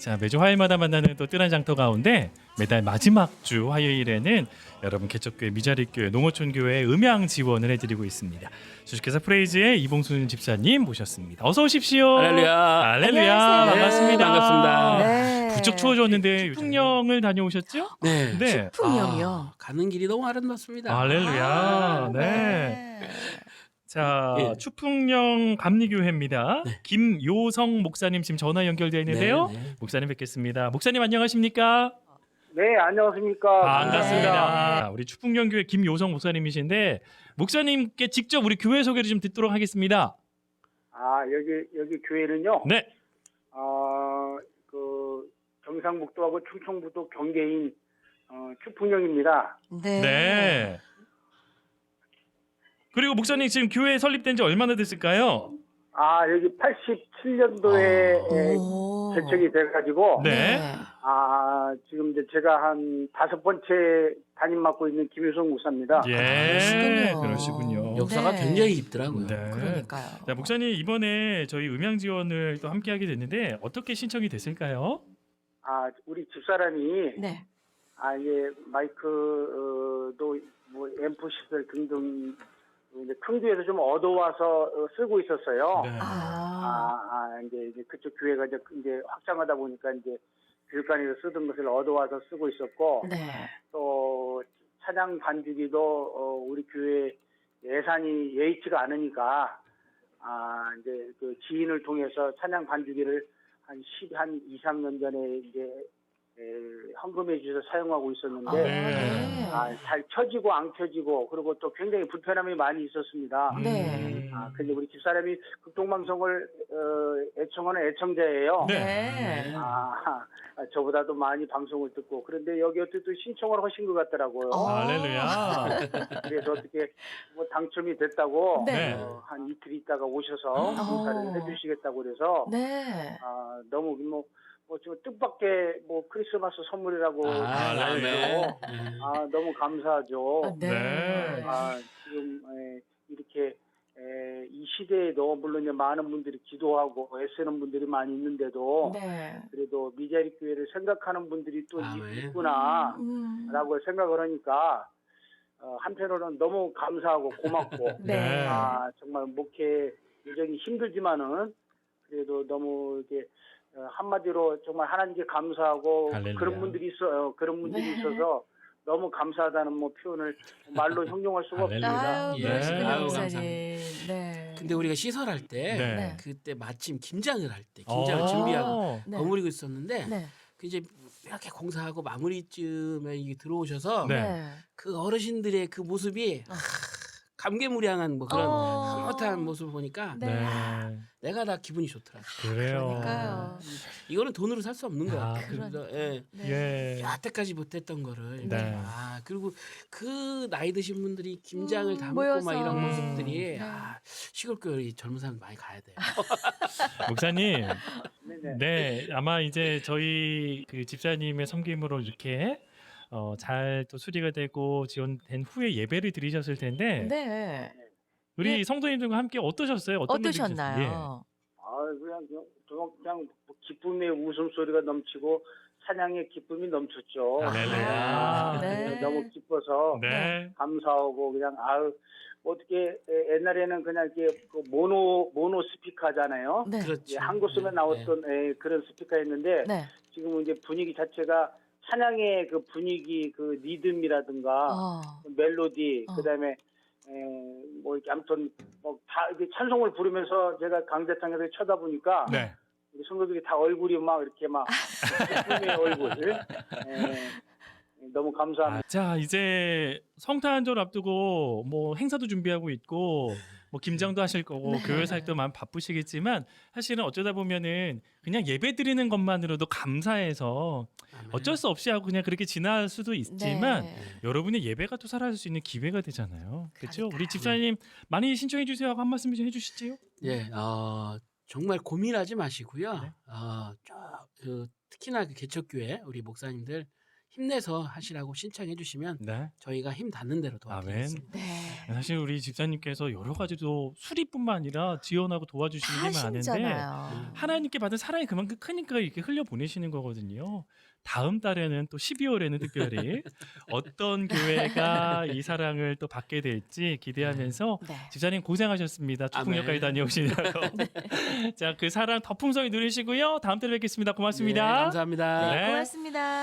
자 매주 화요일마다 만나는 또 뜰한 장터 가운데 매달 마지막 주 화요일에는 여러분 개척교회 미자리교회 농어촌교회 음향 지원을 해드리고 있습니다. 주식회사 프레이즈의 이봉순 집사님 모셨습니다. 어서 오십시오. 할렐루야. 할렐루야. 안녕하세요. 반갑습니다. 네, 반갑습니다. 네. 부쩍 추워졌는데 풍령을 다녀오셨죠? 네. 네. 풍령이요. 아, 가는 길이 너무 아름답습니다. 할렐루야. 아, 네. 자, 예. 추풍령 감리교회입니다. 네. 김요성 목사님 지금 전화 연결되어 있는데요. 네, 네. 목사님 뵙겠습니다. 목사님 안녕하십니까? 네, 안녕하십니까. 반갑습니다. 우리 추풍령 교회 김요성 목사님이신데 목사님께 직접 우리 교회 소개를 좀 듣도록 하겠습니다. 아, 여기, 여기 교회는요, 네. 어, 그, 경상북도하고 충청북도 경계인, 어, 추풍령입니다. 네. 네. 그리고 목사님 지금 교회 설립된 지 얼마나 됐을까요? 아, 여기 87년도에 오. 개척이 돼가지고, 네. 아, 지금 이제 제가 한 다섯 번째 담임 맡고 있는 김유성 목사입니다. 예. 그러시군요. 그러시군요. 역사가 네. 굉장히 깊더라고요. 네. 그러니까요. 자, 목사님 이번에 저희 음향 지원을 또 함께 하게 됐는데 어떻게 신청이 됐을까요? 아, 우리 집사람이, 네. 아, 이게 마이크도 뭐 앰프 시설 등등 이제 큰 교회에서 좀 얻어와서 어, 쓰고 있었어요. 네. 아, 아. 아, 이제, 이제 그쪽 교회가 이제, 이제 확장하다 보니까 이제 교육관에서 쓰던 것을 얻어와서 쓰고 있었고, 네. 또 찬양 반주기도 어, 우리 교회 예산이 예의치가 않으니까, 아, 이제 그 지인을 통해서 찬양 반주기를 한 10, 한 2, 3년 전에 이제 에, 헌금해 주셔서 사용하고 있었는데, 네. 아, 잘 켜지고 안 켜지고, 그리고 또 굉장히 불편함이 많이 있었습니다. 네. 아, 근데 우리 집사람이 극동방송을 어, 애청하는 애청자예요. 네. 아, 아, 저보다도 많이 방송을 듣고 그런데 여기 어떻게 신청을 하신 것 같더라고요. 어. 할렐루야. 그래서 어떻게 뭐 당첨이 됐다고 네. 어, 한 이틀 있다가 오셔서 어. 인사를 해주시겠다고 그래서 네. 아, 너무 뭐, 뭐 지금 뜻밖의 뭐 크리스마스 선물이라고 아, 알고 네. 아, 너무 감사하죠. 아, 네. 네. 아, 지금 에, 이렇게 에, 이 시대에도 물론 이제 많은 분들이 기도하고 애쓰는 분들이 많이 있는데도 네. 그래도 미자리 교회를 생각하는 분들이 또 아멘. 있구나라고 음. 생각을 하니까 어, 한편으로는 너무 감사하고 고맙고 네. 아 정말 목회 여정이 힘들지만은 그래도 너무 이렇게 어, 한마디로 정말 하나님께 감사하고 할렐루야. 그런 분들이 있어요 그런 분들이 네. 있어서 너무 감사하다는 뭐 표현을 말로 형용할 수가. 없습니다. 아유, 예. 그러시군요, 아유, 목사님. 감사합니다. 네. 근데 우리가 시설할 때 네. 네. 그때 마침 김장을 할 때 김장을 어. 준비하고 네. 버무리고 있었는데 네. 그 이제 이렇게 공사하고 마무리쯤에 이게 들어오셔서 네. 네. 그 어르신들의 그 모습이 어. 하, 감개무량한 뭐 그런 어. 흐뭇한 모습을 보니까 네. 네. 내가 다 기분이 좋더라. 그래요. 그러니까요. 이거는 돈으로 살 수 없는 거야. 아, 그래서 예. 네. 예. 여태까지 못했던 거를 네. 아 그리고 그 나이 드신 분들이 김장을 음, 담고 모여서. 막 이런 음. 모습들이 네. 아 시골 교회 젊은 사람 많이 가야 돼요. 목사님, 네네. 네 아마 이제 저희 그 집사님의 섬김으로 이렇게 어, 잘 또 수리가 되고 지원된 후에 예배를 드리셨을 텐데 네. 우리 네. 성도님들과 함께 어떠셨어요? 어떤 일이 있었어요? 어떠셨나요? 아 그냥 그냥, 그냥 기쁨의 웃음소리가 넘치고 찬양의 기쁨이 넘쳤죠. 할렐루야. 아, 네. 너무 기뻐서 예. 네. 감사하고 그냥 아유 뭐 어떻게 에, 옛날에는 그냥 이렇게 그 모노 모노 스피커잖아요. 네. 그렇죠. 예, 한국 쓰면 네, 나왔던 에, 그런 스피커였는데 네. 지금은 이제 분위기 자체가 찬양의 그 분위기 그 리듬이라든가 어. 멜로디 어. 그다음에 에, 뭐 이렇게 아무튼 뭐다 이렇게 찬송을 부르면서 제가 강대창에서 쳐다보니까 네. 우리 성도들이 다 얼굴이 막 이렇게 막 기쁨의 얼굴 에, 너무 감사합니다. 아, 자 이제 성탄절 앞두고 뭐 행사도 준비하고 있고 뭐 김장도 하실 거고 네. 교회 살도 많이 바쁘시겠지만 사실은 어쩌다 보면은 그냥 예배 드리는 것만으로도 감사해서 아멘. 어쩔 수 없이 하고 그냥 그렇게 지날 수도 있지만 네. 여러분의 예배가 또 사라질 수 있는 기회가 되잖아요. 그렇죠? 우리. 집사님 많이 신청해 주세요 하고 한 말씀 좀 해주시지요. 예, 어, 정말 고민하지 마시고요. 네. 어, 저, 그, 특히나 그 개척교회 우리 목사님들 힘내서 하시라고 신청해 주시면 네. 저희가 힘 닿는 대로 도와드리겠습니다. 네. 사실 우리 집사님께서 여러 가지도 수리뿐만 아니라 지원하고 도와주시는 게 많은데. 하나님께 받은 사랑이 그만큼 크니까 이렇게 흘려 보내시는 거거든요. 다음 달에는 또 12월에는 특별히 어떤 교회가 이 사랑을 또 받게 될지 기대하면서 네. 집사님 고생하셨습니다. 축복역까지 아멘. 다녀오시느라고. 자, 그 사랑 더 풍성히 누리시고요. 다음 달에 뵙겠습니다. 고맙습니다. 네, 감사합니다. 네. 고맙습니다.